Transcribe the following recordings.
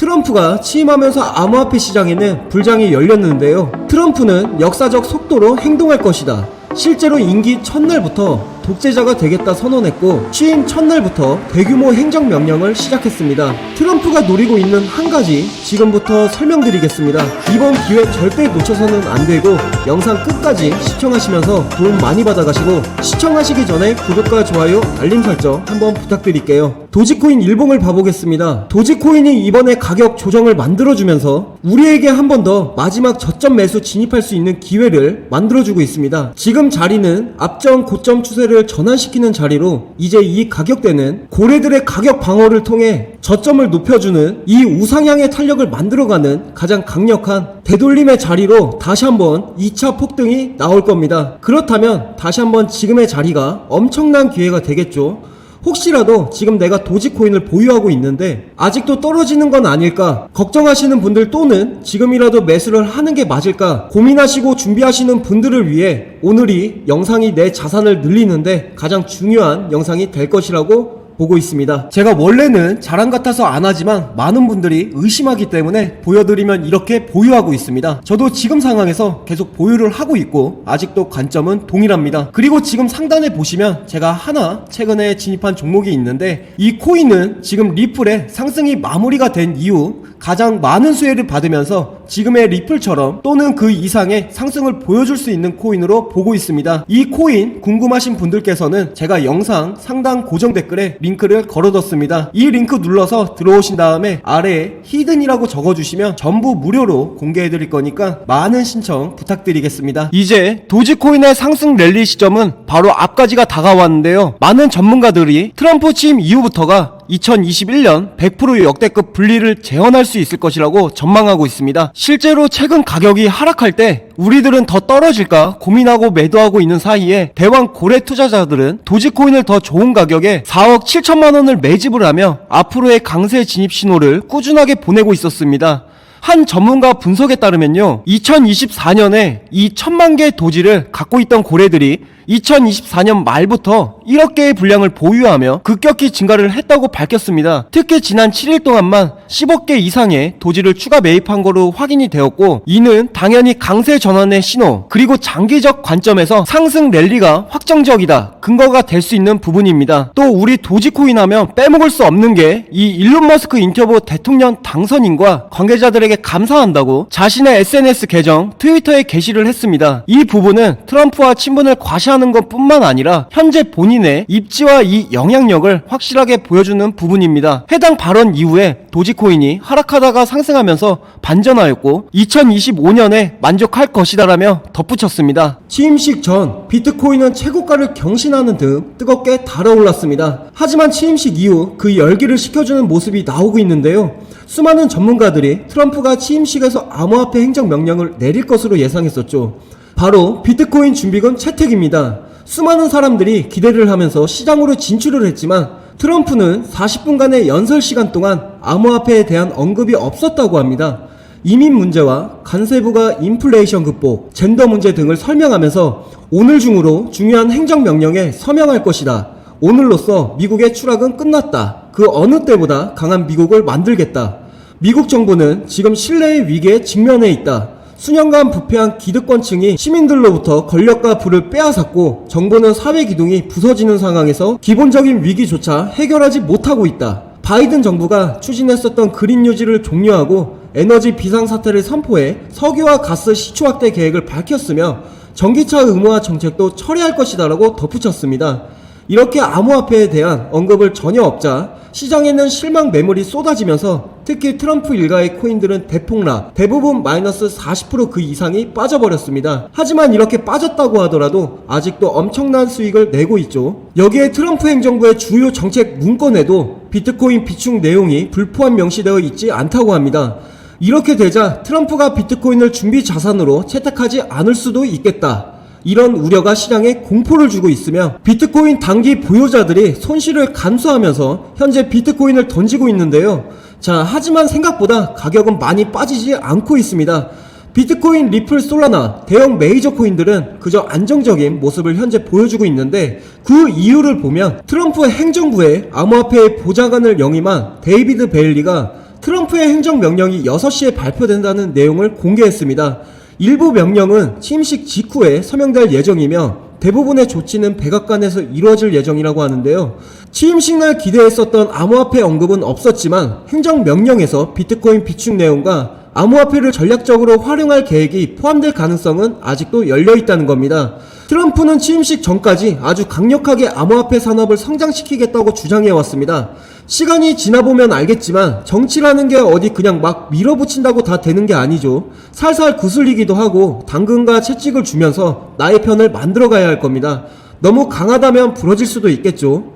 트럼프가 취임하면서 암호화폐 시장에는 불장이 열렸는데요. 트럼프는 역사적 속도로 행동할 것이다. 실제로 임기 첫날부터 독재자가 되겠다 선언했고 취임 첫날부터 대규모 행정명령을 시작했습니다. 트럼프가 노리고 있는 한 가지 지금부터 설명드리겠습니다. 이번 기회 절대 놓쳐서는 안 되고 영상 끝까지 시청하시면서 도움 많이 받아가시고 시청하시기 전에 구독과 좋아요, 알림 설정 한번 부탁드릴게요. 도지코인 일봉을 봐보겠습니다. 도지코인이 이번에 가격 조정을 만들어주면서 우리에게 한 번 더 마지막 저점 매수 진입할 수 있는 기회를 만들어주고 있습니다. 지금 자리는 앞전 고점 추세를 전환시키는 자리로 이제 이 가격대는 고래들의 가격 방어를 통해 저점을 높여주는 이 우상향의 탄력을 만들어가는 가장 강력한 되돌림의 자리로 다시 한번 2차 폭등이 나올 겁니다. 그렇다면 다시 한번 지금의 자리가 엄청난 기회가 되겠죠. 혹시라도 지금 내가 도지코인을 보유하고 있는데 아직도 떨어지는 건 아닐까 걱정하시는 분들 또는 지금이라도 매수를 하는 게 맞을까 고민하시고 준비하시는 분들을 위해 오늘이 영상이 내 자산을 늘리는데 가장 중요한 영상이 될 것이라고 보고 있습니다. 제가 원래는 자랑 같아서 안 하지만 많은 분들이 의심하기 때문에 보여드리면 이렇게 보유하고 있습니다. 저도 지금 상황에서 계속 보유를 하고 있고 아직도 관점은 동일합니다. 그리고 지금 상단에 보시면 제가 하나 최근에 진입한 종목이 있는데 이 코인은 지금 리플의 상승이 마무리가 된 이후 가장 많은 수혜를 받으면서 지금의 리플처럼 또는 그 이상의 상승을 보여줄 수 있는 코인으로 보고 있습니다. 이 코인 궁금하신 분들께서는 제가 영상 상단 고정 댓글에 링크를 걸어뒀습니다. 이 링크 눌러서 들어오신 다음에 아래에 히든이라고 적어주시면 전부 무료로 공개해드릴 거니까 많은 신청 부탁드리겠습니다. 이제 도지코인의 상승 랠리 시점은 바로 앞까지가 다가왔는데요. 많은 전문가들이 트럼프 취임 이후부터가 2021년 100% 역대급 분리를 재현할 수 있을 것이라고 전망하고 있습니다. 실제로 최근 가격이 하락할 때 우리들은 더 떨어질까 고민하고 매도하고 있는 사이에 대왕 고래 투자자들은 도지코인을 더 좋은 가격에 4억 7천만 원을 매집을 하며 앞으로의 강세 진입 신호를 꾸준하게 보내고 있었습니다. 한 전문가 분석에 따르면요, 2024년에 이 천만 개의 도지를 갖고 있던 고래들이 2024년 말부터 1억 개의 분량을 보유하며 급격히 증가를 했다고 밝혔습니다. 특히 지난 7일 동안만 10억 개 이상의 도지를 추가 매입한 거로 확인이 되었고, 이는 당연히 강세 전환의 신호, 그리고 장기적 관점에서 상승 랠리가 확정적이다, 근거가 될 수 있는 부분입니다. 또 우리 도지코인 하면 빼먹을 수 없는 게 이 일론 머스크 인터뷰 대통령 당선인과 관계자들에게 감사한다고 자신의 SNS 계정 트위터에 게시를 했습니다. 이 부분은 트럼프와 친분을 과시하는 것 뿐만 아니라 현재 본인의 입지와 이 영향력을 확실하게 보여주는 부분입니다. 해당 발언 이후에 도지코인이 하락하다가 상승하면서 반전하였고 2025년에 만족할 것이다라며 덧붙였습니다. 취임식 전 비트코인은 최고가를 경신하는 등 뜨겁게 달아올랐습니다. 하지만 취임식 이후 그 열기를 식혀주는 모습이 나오고 있는데요. 수많은 전문가들이 트럼프가 취임식에서 암호화폐 행정 명령을 내릴 것으로 예상했었죠. 바로 비트코인 준비금 채택입니다. 수많은 사람들이 기대를 하면서 시장으로 진출을 했지만 트럼프는 40분간의 연설 시간 동안 암호화폐에 대한 언급이 없었다고 합니다. 이민 문제와 간세부가 인플레이션 극복, 젠더 문제 등을 설명하면서 오늘 중으로 중요한 행정명령에 서명할 것이다. 오늘로써 미국의 추락은 끝났다. 그 어느 때보다 강한 미국을 만들겠다. 미국 정부는 지금 신뢰의 위기에 직면해 있다. 수년간 부패한 기득권층이 시민들로부터 권력과 부를 빼앗았고 정부는 사회 기둥이 부서지는 상황에서 기본적인 위기조차 해결하지 못하고 있다. 바이든 정부가 추진했었던 그린 뉴지를 종료하고 에너지 비상사태를 선포해 석유와 가스 시추 확대 계획을 밝혔으며 전기차 의무화 정책도 철회할 것이다라고 덧붙였습니다. 이렇게 암호화폐에 대한 언급을 전혀 없자 시장에는 실망 매물이 쏟아지면서 특히 트럼프 일가의 코인들은 대폭락, 대부분 마이너스 40%그 이상이 빠져버렸습니다. 하지만 이렇게 빠졌다고 하더라도 아직도 엄청난 수익을 내고 있죠. 여기에 트럼프 행정부의 주요 정책 문건에도 비트코인 비축 내용이 불포함 명시되어 있지 않다고 합니다. 이렇게 되자 트럼프가 비트코인을 준비 자산으로 채택하지 않을 수도 있겠다. 이런 우려가 시장에 공포를 주고 있으며 비트코인 단기 보유자들이 손실을 감수하면서 현재 비트코인을 던지고 있는데요. 자, 하지만 생각보다 가격은 많이 빠지지 않고 있습니다. 비트코인, 리플, 솔라나, 대형 메이저 코인들은 그저 안정적인 모습을 현재 보여주고 있는데 그 이유를 보면 트럼프 행정부의 암호화폐의 보좌관을 영임한 데이비드 베일리가 트럼프의 행정명령이 6시에 발표된다는 내용을 공개했습니다. 일부 명령은 취임식 직후에 서명될 예정이며 대부분의 조치는 백악관에서 이루어질 예정이라고 하는데요. 취임식 날 기대했었던 암호화폐 언급은 없었지만 행정명령에서 비트코인 비축 내용과 암호화폐를 전략적으로 활용할 계획이 포함될 가능성은 아직도 열려 있다는 겁니다. 트럼프는 취임식 전까지 아주 강력하게 암호화폐 산업을 성장시키겠다고 주장해 왔습니다. 시간이 지나보면 알겠지만 정치라는 게 어디 그냥 막 밀어붙인다고 다 되는 게 아니죠. 살살 구슬리기도 하고 당근과 채찍을 주면서 나의 편을 만들어 가야 할 겁니다. 너무 강하다면 부러질 수도 있겠죠.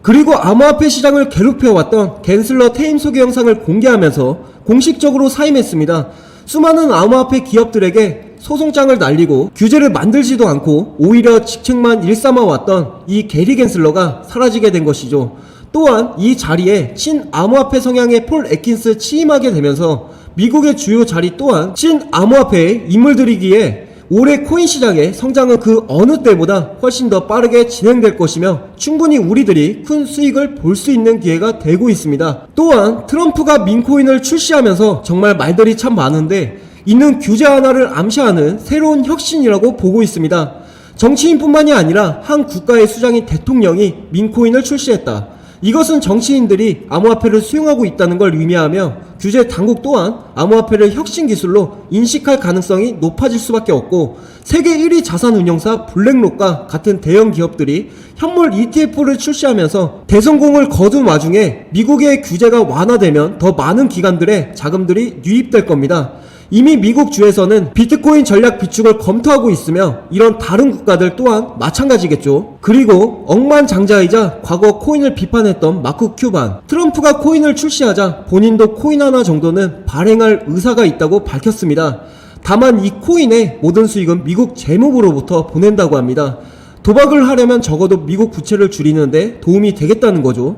그리고 암호화폐 시장을 괴롭혀왔던 겐슬러 퇴임 소개 영상을 공개하면서 공식적으로 사임했습니다. 수많은 암호화폐 기업들에게 소송장을 날리고 규제를 만들지도 않고 오히려 직책만 일삼아왔던 이 게리 겐슬러가 사라지게 된 것이죠. 또한 이 자리에 친 암호화폐 성향의 폴 애킨스 취임하게 되면서 미국의 주요 자리 또한 친 암호화폐의 인물들이기에 올해 코인 시장의 성장은 그 어느 때보다 훨씬 더 빠르게 진행될 것이며 충분히 우리들이 큰 수익을 볼 수 있는 기회가 되고 있습니다. 또한 트럼프가 민코인을 출시하면서 정말 말들이 참 많은데 이는 규제 하나를 암시하는 새로운 혁신이라고 보고 있습니다. 정치인뿐만이 아니라 한 국가의 수장인 대통령이 민코인을 출시했다. 이것은 정치인들이 암호화폐를 수용하고 있다는 걸 의미하며 규제 당국 또한 암호화폐를 혁신 기술로 인식할 가능성이 높아질 수밖에 없고 세계 1위 자산 운용사 블랙록과 같은 대형 기업들이 현물 ETF를 출시하면서 대성공을 거둔 와중에 미국의 규제가 완화되면 더 많은 기관들의 자금들이 유입될 겁니다. 이미 미국 주에서는 비트코인 전략 비축을 검토하고 있으며 이런 다른 국가들 또한 마찬가지겠죠. 그리고 억만장자이자 과거 코인을 비판했던 마크 큐반 트럼프가 코인을 출시하자 본인도 코인 하나 정도는 발행할 의사가 있다고 밝혔습니다. 다만 이 코인의 모든 수익은 미국 재무부로부터 보낸다고 합니다. 도박을 하려면 적어도 미국 부채를 줄이는데 도움이 되겠다는 거죠.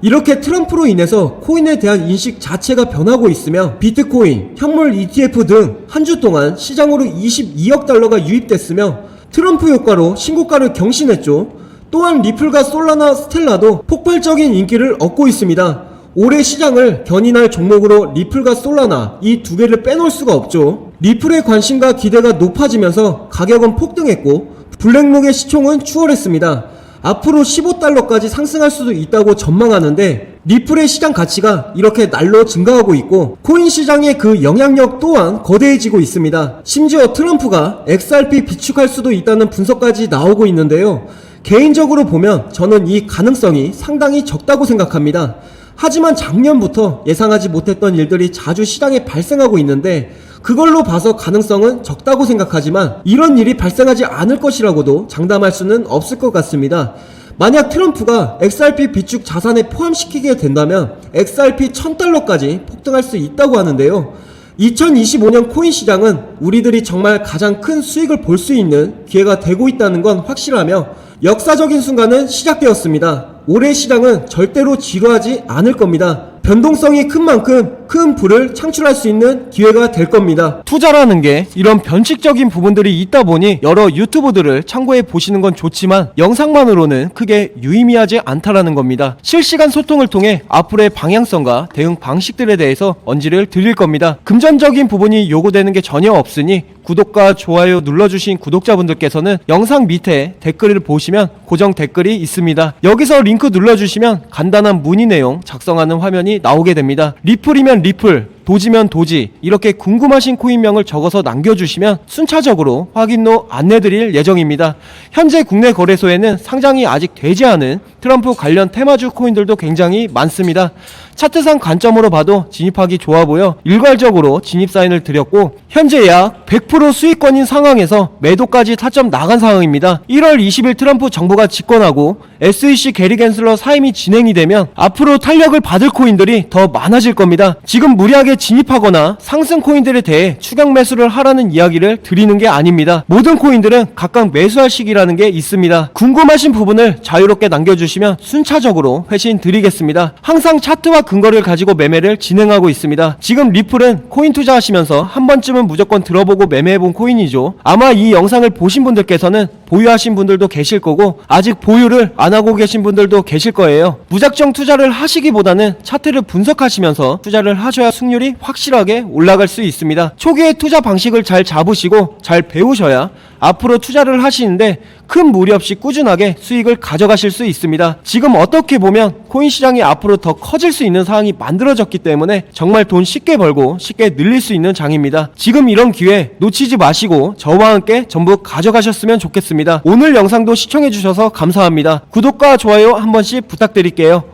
이렇게 트럼프로 인해서 코인에 대한 인식 자체가 변하고 있으며 비트코인, 현물 ETF 등 한 주 동안 시장으로 22억 달러가 유입됐으며 트럼프 효과로 신고가를 경신했죠. 또한 리플과 솔라나 스텔라도 폭발적인 인기를 얻고 있습니다. 올해 시장을 견인할 종목으로 리플과 솔라나 이 두 개를 빼놓을 수가 없죠. 리플의 관심과 기대가 높아지면서 가격은 폭등했고 블랙록의 시총은 추월했습니다. 앞으로 15달러까지 상승할 수도 있다고 전망하는데 리플의 시장 가치가 이렇게 날로 증가하고 있고 코인 시장의 그 영향력 또한 거대해지고 있습니다. 심지어 트럼프가 XRP 비축할 수도 있다는 분석까지 나오고 있는데요. 개인적으로 보면 저는 이 가능성이 상당히 적다고 생각합니다. 하지만 작년부터 예상하지 못했던 일들이 자주 시장에 발생하고 있는데 그걸로 봐서 가능성은 적다고 생각하지만 이런 일이 발생하지 않을 것이라고도 장담할 수는 없을 것 같습니다. 만약 트럼프가 XRP 비축 자산에 포함시키게 된다면 XRP 1000달러까지 폭등할 수 있다고 하는데요. 2025년 코인 시장은 우리들이 정말 가장 큰 수익을 볼 수 있는 기회가 되고 있다는 건 확실하며 역사적인 순간은 시작되었습니다. 올해 시장은 절대로 지루하지 않을 겁니다. 변동성이 큰 만큼 큰 부를 창출할 수 있는 기회가 될 겁니다. 투자라는 게 이런 변칙적인 부분들이 있다 보니 여러 유튜브들을 참고해 보시는 건 좋지만 영상만으로는 크게 유의미하지 않다라는 겁니다. 실시간 소통을 통해 앞으로의 방향성과 대응 방식들에 대해서 언지를 드릴 겁니다. 금전적인 부분이 요구되는 게 전혀 없으니 구독과 좋아요 눌러주신 구독자분들께서는 영상 밑에 댓글을 보시면 고정 댓글이 있습니다. 여기서 링크 눌러주시면 간단한 문의 내용 작성하는 화면이 나오게 됩니다. 리플이면 리플, 도지면 도지 이렇게 궁금하신 코인명을 적어서 남겨주시면 순차적으로 확인로 안내드릴 예정입니다. 현재 국내 거래소에는 상장이 아직 되지 않은 트럼프 관련 테마주 코인들도 굉장히 많습니다. 차트상 관점으로 봐도 진입하기 좋아 보여 일괄적으로 진입 사인을 드렸고 현재 약 100% 수익권인 상황에서 매도까지 타점 나간 상황입니다. 1월 20일 트럼프 정부가 집권하고 SEC 게리 겐슬러 사임이 진행이 되면 앞으로 탄력을 받을 코인들이 더 많아질 겁니다. 지금 무리하게 진입하거나 상승 코인들에 대해 추격 매수를 하라는 이야기를 드리는 게 아닙니다. 모든 코인들은 각각 매수할 시기라는 게 있습니다. 궁금하신 부분을 자유롭게 남겨주시면 순차적으로 회신 드리겠습니다. 항상 차트와 근거를 가지고 매매를 진행하고 있습니다. 지금 리플은 코인 투자하시면서 한 번쯤은 무조건 들어보고 매매해본 코인이죠. 아마 이 영상을 보신 분들께서는 보유하신 분들도 계실 거고 아직 보유를 안 하고 계신 분들도 계실 거예요. 무작정 투자를 하시기보다는 차트를 분석하시면서 투자를 하셔야 승 률이 확실하게 올라갈 수 있습니다. 초기에 투자 방식을 잘 잡으시고 잘 배우셔야 앞으로 투자를 하시는데 큰 무리 없이 꾸준하게 수익을 가져가실 수 있습니다. 지금 어떻게 보면 코인 시장이 앞으로 더 커질 수 있는 상황이 만들어졌기 때문에 정말 돈 쉽게 벌고 쉽게 늘릴 수 있는 장입니다. 지금 이런 기회 놓치지 마시고 저와 함께 전부 가져가셨으면 좋겠습니다. 오늘 영상도 시청해주셔서 감사합니다. 구독과 좋아요 한 번씩 부탁드릴게요.